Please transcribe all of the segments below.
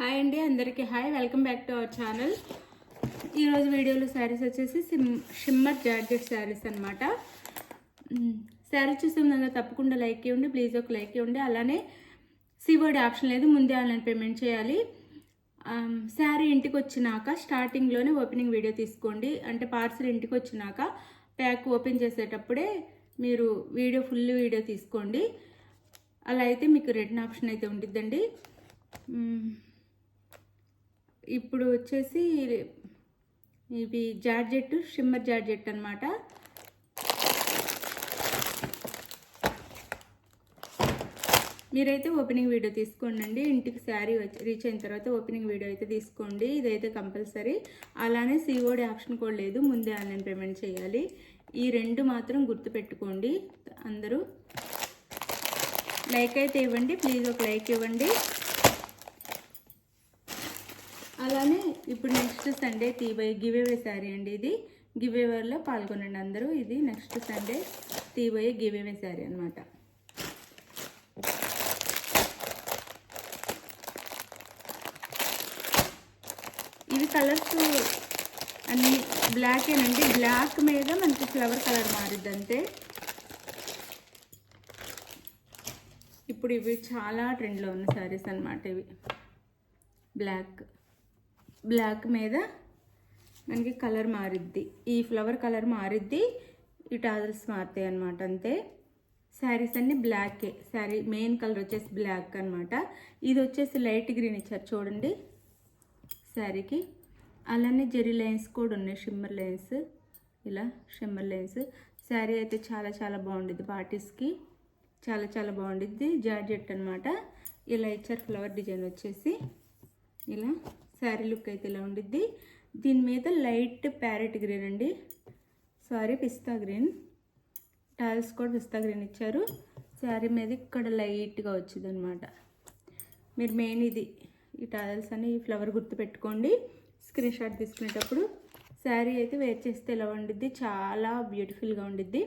Hi అండి అందరికీ hi. Welcome back to our channel. ఈరోజు వీడియోలో శారీస్ వచ్చేసి సిమ్ షిమ్మర్ జార్జెట్ శారీస్ అనమాట శారీ చూసే ముందు తప్పకుండా లైక్ ఇవ్వండి ప్లీజ్ ఒక లైక్ ఇవ్వండి అలానే సివర్డ్ ఆప్షన్ లేదు ముందే ఆన్లైన్ పేమెంట్ చేయాలి. శారీ ఇంటికి వచ్చినాక స్టార్టింగ్లోనే ఓపెనింగ్ వీడియో తీసుకోండి. అంటే పార్సల్ ఇంటికి వచ్చినాక ప్యాక్ ఓపెన్ చేసేటప్పుడే మీరు వీడియో ఫుల్ వీడియో తీసుకోండి. అలా అయితే మీకు రిటర్న్ ఆప్షన్ అయితే ఉంటుందండి ఇప్పుడు వచ్చేసి ఇవి జార్జెట్ షిమ్మర్ జార్జెట్ అనమాట మీరైతే ఓపెనింగ్ వీడియో తీసుకోండి ఇంటికి శారీ వచ్చి రీచ్ అయిన తర్వాత ఓపెనింగ్ వీడియో అయితే తీసుకోండి. ఇదైతే కంపల్సరీ. అలానే సిఓడి ఆప్షన్ కూడా లేదు. ముందే ఆన్లైన్ పేమెంట్ చేయాలి. ఈ రెండు మాత్రం గుర్తుపెట్టుకోండి. అందరూ లైక్ అయితే ఇవ్వండి. ప్లీజ్ ఒక లైక్ ఇవ్వండి. అలానే ఇప్పుడు నెక్స్ట్ సండే తీబై గివేవే శారీ అండి ఇది. గివేవర్లో పాల్గొనండి అందరూ. ఇది నెక్స్ట్ సండే తీబోయే గివేవే శారీ అనమాట ఇవి కలర్స్ అన్ని బ్లాకేనండి బ్లాక్ మీద మనకి ఫ్లవర్ కలర్ మారిద్ది అంతే ఇప్పుడు ఇవి చాలా ట్రెండ్లో ఉన్న శారీస్ అనమాట ఇవి. బ్లాక్ బ్లాక్ మీద మనకి కలర్ మారిద్ది. ఈ ఫ్లవర్ కలర్ మారిద్ది. ఈ టాజల్స్ మారుతాయి అనమాట అంతే. శారీస్ అన్ని బ్లాకే. శారీ మెయిన్ కలర్ వచ్చేసి బ్లాక్ అనమాట ఇది వచ్చేసి లైట్ గ్రీన్ ఇచ్చారు చూడండి శారీకి. అలానే జెరీ లైన్స్ కూడా ఉన్నాయి షిమ్మర్ లైన్స్. ఇలా షిమ్మర్ లైన్స్. శారీ అయితే చాలా చాలా బాగుండిద్ది పార్టీస్కి. చాలా చాలా బాగుండిద్ది. జార్జెట్ అనమాట ఇలా ఇచ్చారు ఫ్లవర్ డిజైన్ వచ్చేసి. ఇలా శారీ లుక్ అయితే ఇలా ఉండిద్ది. దీని మీద లైట్ ప్యారెట్ గ్రీన్ అండి. సారీ పిస్తా గ్రీన్. టైల్స్ కూడా పిస్తా గ్రీన్ ఇచ్చారు. శారీ మీద ఇక్కడ లైట్గా వచ్చింది అనమాట మీరు మెయిన్ ఇది ఈ టైల్స్ అని ఈ ఫ్లవర్ గుర్తు పెట్టుకోండి. స్క్రీన్ షాట్ తీసుకునేటప్పుడు శారీ అయితే వేర్ చేస్తే ఇలా ఉండిద్ది. చాలా బ్యూటిఫుల్గా ఉండిద్ది.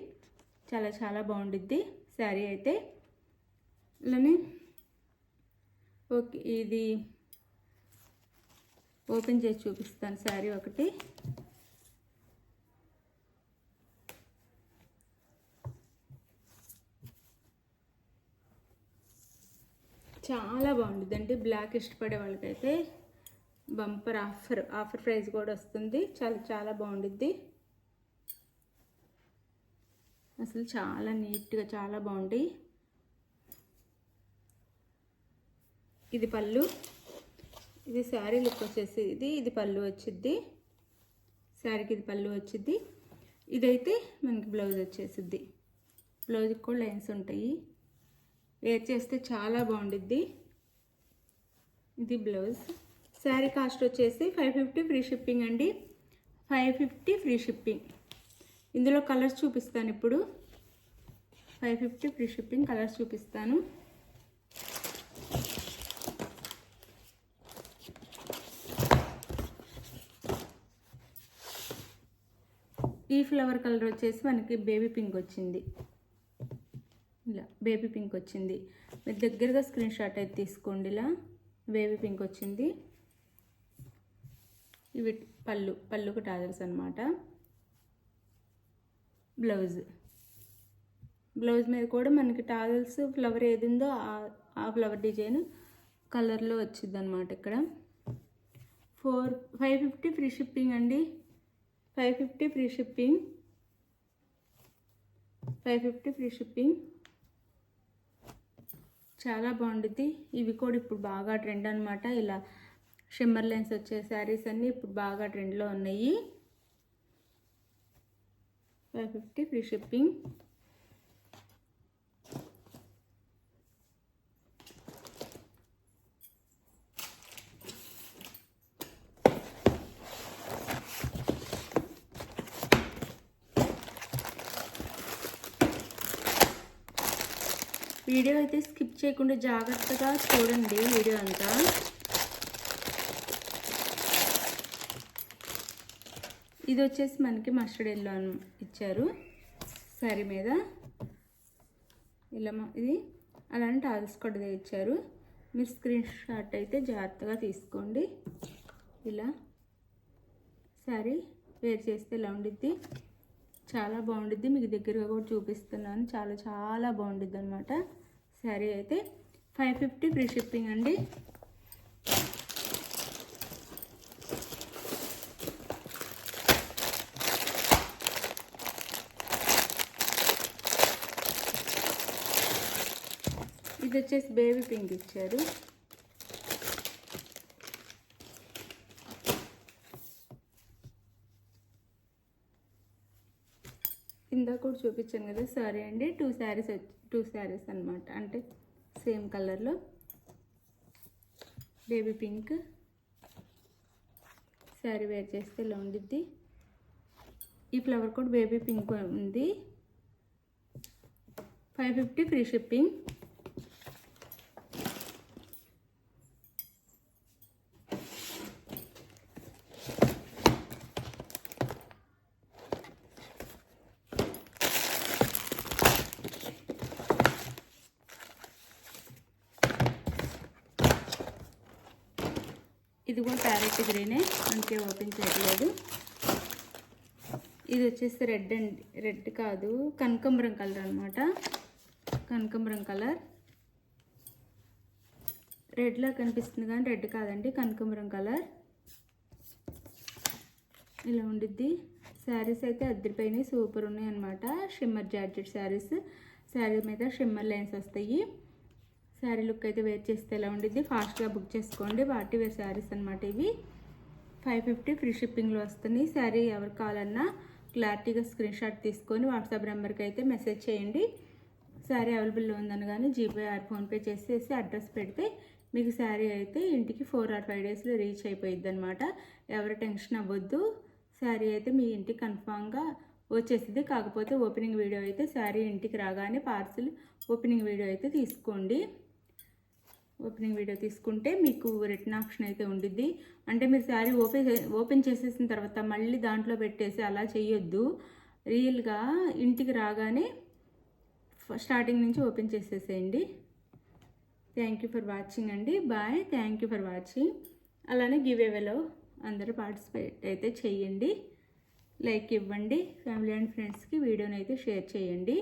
చాలా చాలా బాగుండిద్ది శారీ అయితే. ఇలానే ఓకే ఇది ఓపెన్ చేసి చూపిస్తాను శారీ ఒకటి. చాలా బాగుంటుంది బ్లాక్ ఇష్టపడే వాళ్ళకైతే బంపర్ ఆఫర్ ఆఫర్ ప్రైస్ కూడా వస్తుంది. చాలా చాలా బాగుండిద్ది. అసలు చాలా నీట్గా చాలా బాగుంది. ఇది పళ్ళు. ఇది శారీ లుక్ వచ్చేసి ఇది ఇది పళ్ళు వచ్చిద్ది. శారీకి ఇది పళ్ళు వచ్చిద్ది. ఇదైతే మనకి బ్లౌజ్ వచ్చేసిద్ది. బ్లౌజ్కి కూడా లైన్స్ ఉంటాయి. వేర్ చేస్తే చాలా బాగుండిద్ది. ఇది బ్లౌజ్. శారీ కాస్ట్ వచ్చేసి ఫైవ్ ఫిఫ్టీ ఫ్రీ షిప్పింగ్ అండి. Five fifty free shipping. ఇందులో కలర్స్ చూపిస్తాను ఇప్పుడు. Five fifty free shipping colours చూపిస్తాను. ఫ్లవర్ కలర్ వచ్చేసి మనకి బేబీ పింక్ వచ్చింది. ఇలా బేబీ పింక్ వచ్చింది. మీరు దగ్గరగా స్క్రీన్ షాట్ అయితే తీసుకోండి ఇలా. బేబీ పింక్ వచ్చింది. ఇవి పళ్ళు పళ్ళుకు టాజల్స్ అనమాట బ్లౌజ్. బ్లౌజ్ మీద కూడా మనకి టాజల్స్ ఫ్లవర్ ఏది ఉందో ఆ- ఫ్లవర్ డిజైన్ కలర్లో వచ్చింది అనమాట ఇక్కడ. Four five fifty free shipping అండి. Five fifty free shipping. Five fifty free shipping. చాలా బాగుంటుంది ఇవి కూడా ఇప్పుడు బాగా ట్రెండ్ అనమాట ఇలా షిమ్మర్ లెన్స్ వచ్చే శారీస్ అన్నీ ఇప్పుడు బాగా ట్రెండ్లో ఉన్నాయి. Five fifty free shipping. Video అయితే స్కిప్ చేయకుండా జాగ్రత్తగా చూడండి వీడియో అంతా. ఇది వచ్చేసి మనకి మస్టర్డ్ ఎల్లో ఇచ్చారు. శారీ మీద. ఇలా ఇది అలానే టాల్స్ కూడా ఇచ్చారు. మీరు స్క్రీన్ షాట్ అయితే జాగ్రత్తగా తీసుకోండి. ఇలా శారీ వేర్ చేస్తే ఇలా ఉండిద్ది. చాలా బాగుండిద్ది. మీకు దగ్గరగా కూడా చూపిస్తున్నాను. చాలా చాలా బాగుండిద్ది అనమాట శారీ అయితే ఫైవ్ ఫిఫ్టీ ఫ్రీ షిప్పింగ్ అండి. ఇది వచ్చేసి బేబీ పింక్ ఇచ్చారు ఇందాక కూడా చూపించాను కదా సారీ అండి. టూ శారీస్ టూ శారీస్ అనమాట అంటే సేమ్ కలర్లో బేబీ పింక్ శారీ వేర్ చేస్తే ఇలా ఉండిద్ది. ఈ ఫ్లవర్ కూడా బేబీ పింక్ ఉంది. ఫైవ్ ఫిఫ్టీ ఫ్రీ షిప్పింగ్ ఇది కూడా ప్యారెట్ గ్రీనే అందుకే ఓపెన్ చేయట్లేదు. ఇది వచ్చేసి రెడ్ అండి రెడ్ కాదు కనకంబరం కలర్ అనమాట కనకంబరం కలర్. రెడ్లా కనిపిస్తుంది కానీ రెడ్ కాదండి కనకంబరం కలర్. ఇలా ఉండిద్ది. శారీస్ అయితే అద్దరిపోయినాయి సూపర్ ఉన్నాయి అనమాట షిమ్మర్ జార్జెట్ శారీస్ శారీ మీద షిమ్మర్ లైన్స్ వస్తాయి. శారీ లుక్ అయితే వేర్ చేస్తే ఎలా ఉండిద్ది? ఫాస్ట్గా బుక్ చేసుకోండి. పార్టీ వేర్ శారీస్ అనమాట ఇవి. ఫైవ్ ఫిఫ్టీ ఫ్రీ షిప్పింగ్లో వస్తున్నాయి శారీ ఎవరు కావాలన్నా క్లారిటీగా స్క్రీన్ షాట్ తీసుకొని వాట్సాప్ నెంబర్కి అయితే మెసేజ్ చేయండి. శారీ అవైలబుల్లో ఉందని కానీ జీపే ఆర్ ఫోన్పే చేసేసి అడ్రస్ పెడితే మీకు శారీ అయితే ఇంటికి ఫోర్ ఆర్ ఫైవ్ డేస్లో రీచ్ అయిపోయిద్ది అనమాట ఎవరు టెన్షన్ అవ్వద్దు. శారీ అయితే మీ ఇంటికి కన్ఫామ్గా వచ్చేసింది కాకపోతే ఓపెనింగ్ వీడియో అయితే శారీ ఇంటికి రాగానే పార్సిల్ ఓపెనింగ్ వీడియో అయితే తీసుకోండి. ఓపెనింగ్ వీడియో తీసుకుంటే మీకు రిటర్న్ ఆప్షన్ అయితే ఉండిద్ది. అంటే మీరు శారీ ఓపెన్ ఓపెన్ చేసేసిన తర్వాత మళ్ళీ దాంట్లో పెట్టేసి అలా చేయొద్దు. రియల్గా ఇంటికి రాగానే స్టార్టింగ్ నుంచి ఓపెన్ చేసేసేయండి. థ్యాంక్ యూ ఫర్ వాచింగ్ అండి. Bye thank you for watching అలానే గివ్ అవేలో అందరూ పార్టిసిపేట్ అయితే చేయండి. లైక్ ఇవ్వండి. ఫ్యామిలీ అండ్ ఫ్రెండ్స్కి వీడియోని అయితే షేర్ చేయండి.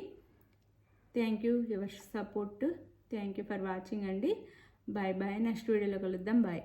Thank you your support thank you for watching అండి. బాయ్ బాయ్ నెక్స్ట్ వీడియోలో కలుద్దాం బాయ్